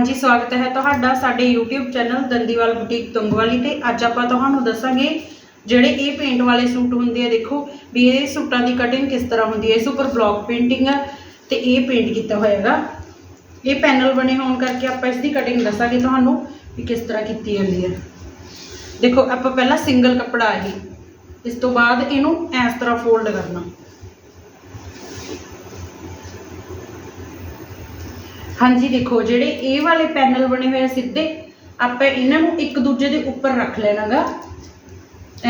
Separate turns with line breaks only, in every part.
ਹਾਂਜੀ, ਸਵਾਗਤ ਹੈ ਤੁਹਾਡਾ ਸਾਡੇ YouTube channel Dandiwal boutique Tungwali ਤੇ। ਅੱਜ ਆਪਾਂ ਤੁਹਾਨੂੰ ਦੱਸਾਂਗੇ ਜਿਹੜੇ ਇਹ ਪੇਂਟ ਵਾਲੇ ਸੂਟ ਹੁੰਦੇ ਆ, ਦੇਖੋ ਵੀ ਇਹ ਸੂਟਾਂ ਦੀ ਕਟਿੰਗ ਕਿਸ ਤਰ੍ਹਾਂ ਹੁੰਦੀ ਹੈ। ਇਸ ਉੱਪਰ ਬਲੌਕ ਪੇਂਟਿੰਗ ਹੈ ਤੇ ਇਹ ਪੇਂਟ ਕੀਤਾ ਹੋਇਆ ਹੈਗਾ। ਇਹ ਪੈਨਲ ਬਣੇ ਹੋਣ ਕਰਕੇ ਆਪਾਂ ਇਸ ਦੀ ਕਟਿੰਗ ਦੱਸਾਂਗੇ ਤੁਹਾਨੂੰ ਵੀ ਕਿਸ ਤਰ੍ਹਾਂ ਕੀਤੀ ਜਾਂਦੀ ਹੈ। ਦੇਖੋ, ਆਪਾਂ ਪਹਿਲਾਂ ਸਿੰਗਲ ਕੱਪੜਾ ਇਹ, ਇਸ ਤੋਂ ਬਾਅਦ ਇਹਨੂੰ ਇਸ ਤਰ੍ਹਾਂ ਫੋਲਡ ਕਰਨਾ। ਹਾਂਜੀ, ਦੇਖੋ, ਜਿਹੜੇ ਇਹ ਵਾਲੇ ਪੈਨਲ ਬਣੇ ਹੋਏ ਆ ਸਿੱਧੇ, ਆਪਾਂ ਇਹਨਾਂ ਨੂੰ ਇੱਕ ਦੂਜੇ ਦੇ ਉੱਪਰ ਰੱਖ ਲੈਣਾਗਾ।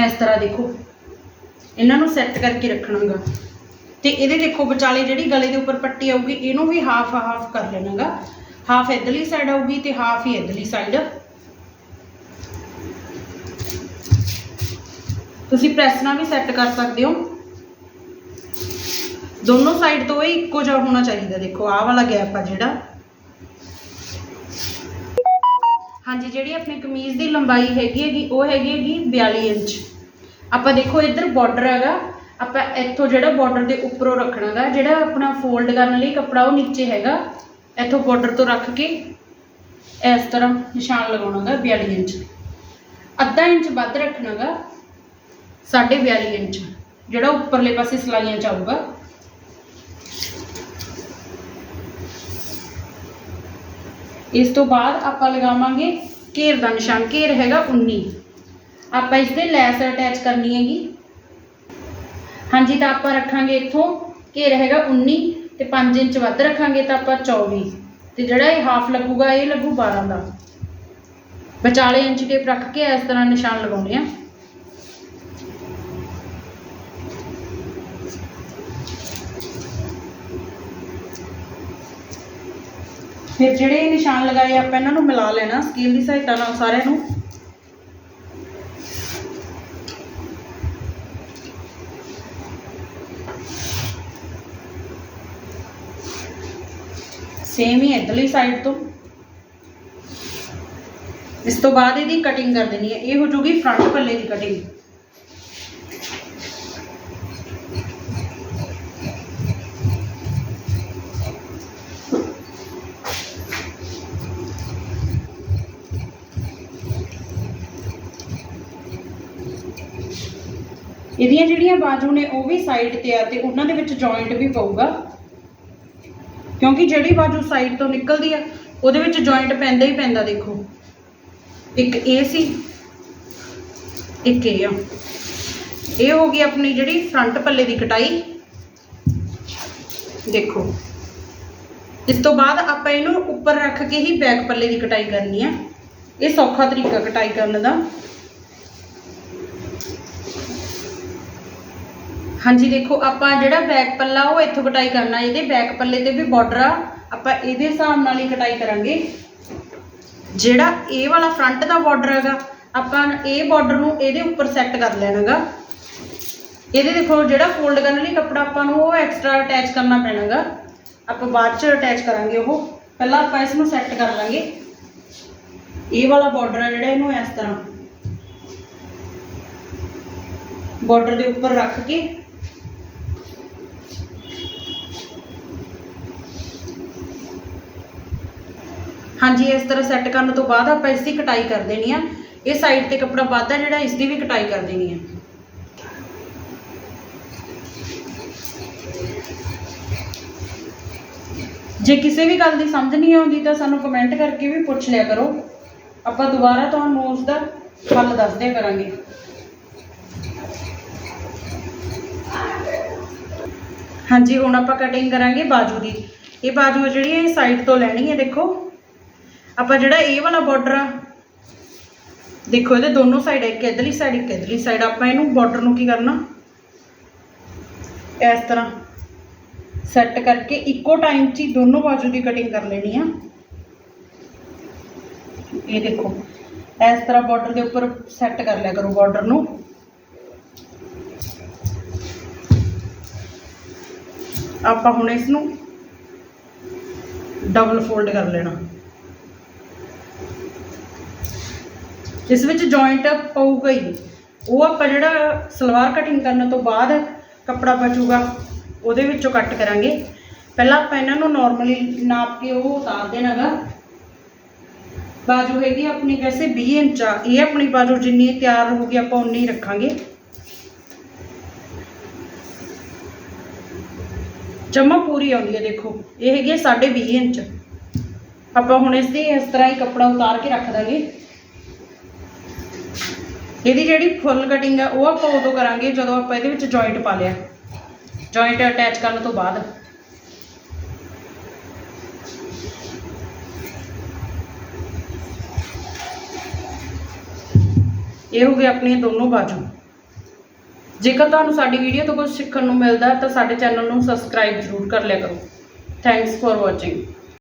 ਇਸ ਤਰ੍ਹਾਂ ਦੇਖੋ, ਇਹਨਾਂ ਨੂੰ ਸੈੱਟ ਕਰਕੇ ਰੱਖਣਾਗਾ। ਤੇ ਇਹਦੇ ਦੇਖੋ, ਵਿਚਾਲੇ ਜਿਹੜੀ ਗਲੇ ਦੇ ਉੱਪਰ ਪੱਟੀ ਆਊਗੀ, ਇਹਨੂੰ ਵੀ ਹਾਫ ਹਾਫ ਕਰ ਲੈਣਾਗਾ। ਹਾਫ ਇਧਰਲੀ ਸਾਈਡ ਆਊਗੀ ਤੇ ਹਾਫ ਹੀ ਇਧਰਲੀ ਸਾਈਡ ਤੁਸੀਂ ਪ੍ਰੈਸ ਨਾਲ ਵੀ ਸੈੱਟ ਕਰ ਸਕਦੇ ਹੋ। ਦੋਨੋਂ ਸਾਈਡ ਤੋਂ ਇਹ ਇੱਕੋ ਜਿਹਾ ਹੋਣਾ ਚਾਹੀਦਾ, ਦੇਖੋ, ਆਹ ਵਾਲਾ ਗੈਪ ਆ ਜਿਹੜਾ। ਹਾਂਜੀ, ਜਿਹੜੀ ਆਪਣੀ ਕਮੀਜ਼ ਦੀ ਲੰਬਾਈ ਹੈਗੀ ਹੈਗੀ, ਉਹ ਹੈਗੀ ਹੈਗੀ 42 ਇੰਚ। ਆਪਾਂ ਦੇਖੋ, ਇੱਧਰ ਬਾਰਡਰ ਹੈਗਾ। ਆਪਾਂ ਇੱਥੋਂ ਜਿਹੜਾ ਬਾਰਡਰ ਦੇ ਉੱਪਰੋਂ ਰੱਖਣਾਗਾ, ਜਿਹੜਾ ਆਪਣਾ ਫੋਲਡ ਕਰਨ ਲਈ ਕੱਪੜਾ ਉਹ ਨੀਚੇ ਹੈਗਾ, ਇੱਥੋਂ ਬਾਰਡਰ ਤੋਂ ਰੱਖ ਕੇ ਇਸ ਤਰ੍ਹਾਂ ਨਿਸ਼ਾਨ ਲਗਾਉਣਾਗਾ 42 ਇੰਚ। ਅੱਧਾ ਇੰਚ ਵੱਧ ਰੱਖਣਾਗਾ 42 ਇੰਚ, ਜਿਹੜਾ ਉੱਪਰਲੇ ਪਾਸੇ ਸਲਾਈਆਂ ਚ ਆਊਗਾ। ਇਸ ਤੋਂ ਬਾਅਦ ਆਪਾਂ ਲਗਾਵਾਂਗੇ ਘੇਰ ਦਾ ਨਿਸ਼ਾਨ, ਘੇਰ ਹੈਗਾ 19 ਆਪਾਂ ਇਸ 'ਤੇ ਲੈਸ ਅਟੈਚ ਕਰਨੀ ਹੈਗੀ। ਹਾਂਜੀ, ਤਾਂ ਆਪਾਂ ਰੱਖਾਂਗੇ ਇੱਥੋਂ, ਘੇਰ ਹੈਗਾ 19 ਤੇ 5 ਇੰਚ ਵੱਧ ਰੱਖਾਂਗੇ ਤਾਂ ਆਪਾਂ 24 ਤੇ ਜਿਹੜਾ ਇਹ ਹਾਫ ਲੱਗੂਗਾ, ਇਹ ਲੱਗੂ 12 ਦਾ। ਵਿਚਾਲੇ ਇੰਚ ਟੇਪ ਰੱਖ ਕੇ ਇਸ ਤਰ੍ਹਾਂ ਨਿਸ਼ਾਨ ਲਗਾਉਣੇ ਆ ਫਿਰ ਜਿਹੜੇ ਨਿਸ਼ਾਨ ਲਗਾਏ ਆਪਾਂ ਇਹਨਾਂ ਨੂੰ ਮਿਲਾ ਲੈਣਾ ਸਕੇਲ ਦੀ ਸਹਾਇਤਾ ਨਾਲ ਸਾਰਿਆਂ ਨੂੰ। ਸੇਮ ਹੀ ਇਧਰਲੀ ਸਾਈਡ ਤੋਂ। ਇਸ ਤੋਂ ਬਾਅਦ ਇਹਦੀ ਕਟਿੰਗ ਕਰ ਦੇਣੀ ਹੈ। ਇਹ ਹੋ ਜੂਗੀ ਫਰੰਟ ਪੱਲੇ ਦੀ ਕਟਿੰਗ ਇਹਦੀਆਂ ਜਿਹੜੀਆਂ ਬਾਜੂ ਨੇ ਉਹ ਵੀ ਸਾਈਡ ਤੇ ਆ ਤੇ ਉਹਨਾਂ ਦੇ ਵਿੱਚ ਜੁਆਇੰਟ ਵੀ ਪਊਗਾ। ਕਿਉਂਕਿ ਜਿਹੜੀ ਬਾਜੂ ਸਾਈਡ ਤੋਂ ਨਿਕਲਦੀ ਆ, ਉਹਦੇ ਵਿੱਚ ਜੁਆਇੰਟ ਪੈਂਦਾ ਹੀ ਪੈਂਦਾ ਦੇਖੋ। ਇੱਕ ਇਹ ਸੀ, ਇੱਕ ਇਹ ਆ। ਇਹ ਹੋ ਗਈ ਆਪਣੀ ਜਿਹੜੀ ਫਰੰਟ ਪੱਲੇ ਦੀ ਕਟਾਈ। ਦੇਖੋ। ਇਸ ਤੋਂ ਬਾਅਦ ਆਪਾਂ ਇਹਨੂੰ ਉੱਪਰ ਰੱਖ ਕੇ ਹੀ ਬੈਕ ਪੱਲੇ ਦੀ ਕਟਾਈ ਕਰਨੀ ਆ। ਇਹ ਸੌਖਾ ਤਰੀਕਾ ਕਟਾਈ ਕਰਨ ਦਾ। ਹਾਂਜੀ, ਦੇਖੋ, ਆਪਾਂ ਜਿਹੜਾ ਬੈਕ ਪੱਲਾ ਉਹ ਇੱਥੋਂ ਕਟਾਈ ਕਰਨਾ, ਇਹਦੇ ਬੈਕ ਪੱਲੇ ਤੇ ਵੀ ਬਾਰਡਰ ਆ, ਆਪਾਂ ਇਹਦੇ ਹਿਸਾਬ ਨਾਲ ਹੀ ਕਟਾਈ ਕਰਾਂਗੇ। ਜਿਹੜਾ ਇਹ ਵਾਲਾ ਫਰੰਟ ਦਾ ਬਾਰਡਰ ਹੈਗਾ, ਆਪਾਂ ਇਹ ਬਾਰਡਰ ਨੂੰ ਇਹਦੇ ਉੱਪਰ ਸੈੱਟ ਕਰ ਲੈਣਾਗਾ। ਇਹਦੇ ਦੇਖੋ, ਜਿਹੜਾ ਫੋਲਡ ਕਰਨ ਲਈ ਕੱਪੜਾ ਆਪਾਂ ਨੂੰ ਉਹ ਐਕਸਟਰਾ ਅਟੈਚ ਕਰਨਾ ਪੈਣਾਗਾ। ਆਪਾਂ ਬਾਅਦ ਚ ਅਟੈਚ ਕਰਾਂਗੇ ਉਹ। ਪਹਿਲਾਂ ਆਪਾਂ ਇਸ ਨੂੰ ਸੈੱਟ ਕਰ ਲਾਂਗੇ। ਇਹ ਵਾਲਾ ਬਾਰਡਰ ਹੈ ਜਿਹੜਾ ਇਹਨੂੰ ਇਸ ਤਰ੍ਹਾਂ ਬਾਰਡਰ ਦੇ ਉੱਪਰ ਰੱਖ ਕੇ ਹਾਂਜੀ, ਇਸ ਤਰ੍ਹਾਂ ਸੈੱਟ ਕਰਨ ਤੋਂ ਬਾਅਦ ਆਪਾਂ ਇਸ ਦੀ ਕਟਾਈ ਕਰ ਦੇਣੀ ਆ। ਇਹ ਸਾਈਡ ਤੇ ਕੱਪੜਾ ਵੱਧਦਾ ਜਿਹੜਾ ਇਸ ਦੀ ਵੀ ਕਟਾਈ ਕਰ ਦੇਣੀ ਆ। ਜੇ ਕਿਸੇ ਵੀ ਗੱਲ ਦੀ ਸਮਝ ਨਹੀਂ ਆਉਂਦੀ ਤਾਂ ਸਾਨੂੰ ਕਮੈਂਟ ਕਰਕੇ ਵੀ ਪੁੱਛ ਲਿਆ ਕਰੋ। ਆਪਾਂ ਦੁਬਾਰਾ ਤੁਹਾਨੂੰ ਉਸ ਦਾ ਹੱਲ ਦੱਸ ਦਿਆ ਕਰਾਂਗੇ। ਹਾਂਜੀ, ਹੁਣ ਆਪਾਂ ਕਟਿੰਗ ਕਰਾਂਗੇ ਬਾਜੂ ਦੀ। ਇਹ ਬਾਜੂ ਜਿਹੜੀ ਹੈ ਇਹ ਸਾਈਡ ਤੋਂ ਲੈਣੀ ਹੈ ਦੇਖੋ। ਆਪਾਂ ਜਿਹੜਾ ਇਹ ਵਾਲਾ ਬਾਰਡਰ ਆ, ਦੇਖੋ ਇਹਦੇ ਦੋਨੋਂ ਸਾਈਡ ਇੱਕ ਇਧਰਲੀ ਸਾਈਡ ਇੱਕ ਇਧਰਲੀ ਸਾਈਡ ਆਪਾਂ ਇਹਨੂੰ ਬਾਰਡਰ ਨੂੰ ਕੀ ਕਰਨਾ? ਇਸ ਤਰ੍ਹਾਂ ਸੈੱਟ ਕਰਕੇ ਇੱਕੋ ਟਾਈਮ 'ਚ ਹੀ ਦੋਨੋਂ ਬਾਜੂ ਦੀ ਕਟਿੰਗ ਕਰ ਲੈਣੀ ਆ। ਇਹ ਦੇਖੋ, ਇਸ ਤਰ੍ਹਾਂ ਬਾਰਡਰ ਦੇ ਉੱਪਰ ਸੈੱਟ ਕਰ ਲਿਆ ਕਰੋ ਬਾਰਡਰ ਨੂੰ। ਆਪਾਂ ਹੁਣ ਇਸ ਨੂੰ ਡਬਲ ਫੋਲਡ ਕਰ ਲੈਣਾ। ਜਿਸ ਵਿੱਚ ਜੁਆਇੰਟ ਪਊਗਾ ਹੀ। ਉਹ ਆਪਾਂ ਜਿਹੜਾ ਸਲਵਾਰ ਕਟਿੰਗ ਕਰਨ ਤੋਂ ਬਾਅਦ ਕੱਪੜਾ ਬਚੂਗਾ, ਉਹਦੇ ਵਿੱਚੋਂ ਕੱਟ ਕਰਾਂਗੇ। ਪਹਿਲਾਂ ਆਪਾਂ ਇਹਨਾਂ ਨੂੰ ਨਾਰਮਲੀ ਨਾਪ ਕੇ ਉਹ ਉਤਾਰ ਦੇਣਾਗਾ। ਬਾਜੂ ਹੈਗੀ ਆਪਣੀ ਵੈਸੇ 20 ਇੰਚ ਆ। ਇਹ ਆਪਣੀ ਬਾਜੂ ਜਿੰਨੀ ਤਿਆਰ ਹੋਊਗੀ ਆਪਾਂ ਉਨੀ ਰੱਖਾਂਗੇ। ਜਮਾ ਪੂਰੀ ਆਉਂਦੀ ਹੈ ਦੇਖੋ। ਇਹ ਹੈਗੀ 20 ਇੰਚ। ਆਪਾਂ ਹੁਣ ਇਸ ਦੀ ਇਸ ਤਰ੍ਹਾਂ ਹੀ ਕੱਪੜਾ ਉਤਾਰ ਕੇ ਰੱਖ ਦਾਂਗੇ। ਇਹਦੀ ਜਿਹੜੀ ਫੁੱਲ ਕਟਿੰਗ ਆ, ਉਹ ਆਪਾਂ ਉਦੋਂ ਕਰਾਂਗੇ ਜਦੋਂ ਆਪਾਂ ਇਹਦੇ ਵਿੱਚ ਜੁਆਇੰਟ ਪਾ ਲਿਆ। ਜੁਆਇੰਟ ਅਟੈਚ ਕਰਨ ਤੋਂ ਬਾਅਦ। ਇਹ ਹੋ ਗਏ ਆਪਣੀਆਂ ਦੋਨੋਂ ਬਾਜੂ। ਜੇਕਰ ਤੁਹਾਨੂੰ ਸਾਡੀ ਵੀਡੀਓ ਤੋਂ ਕੁਝ ਸਿੱਖਣ ਨੂੰ ਮਿਲਦਾ ਤਾਂ ਸਾਡੇ ਚੈਨਲ ਨੂੰ ਸਬਸਕ੍ਰਾਈਬ ਜ਼ਰੂਰ ਕਰ ਲਿਆ ਕਰੋ। Thanks for watching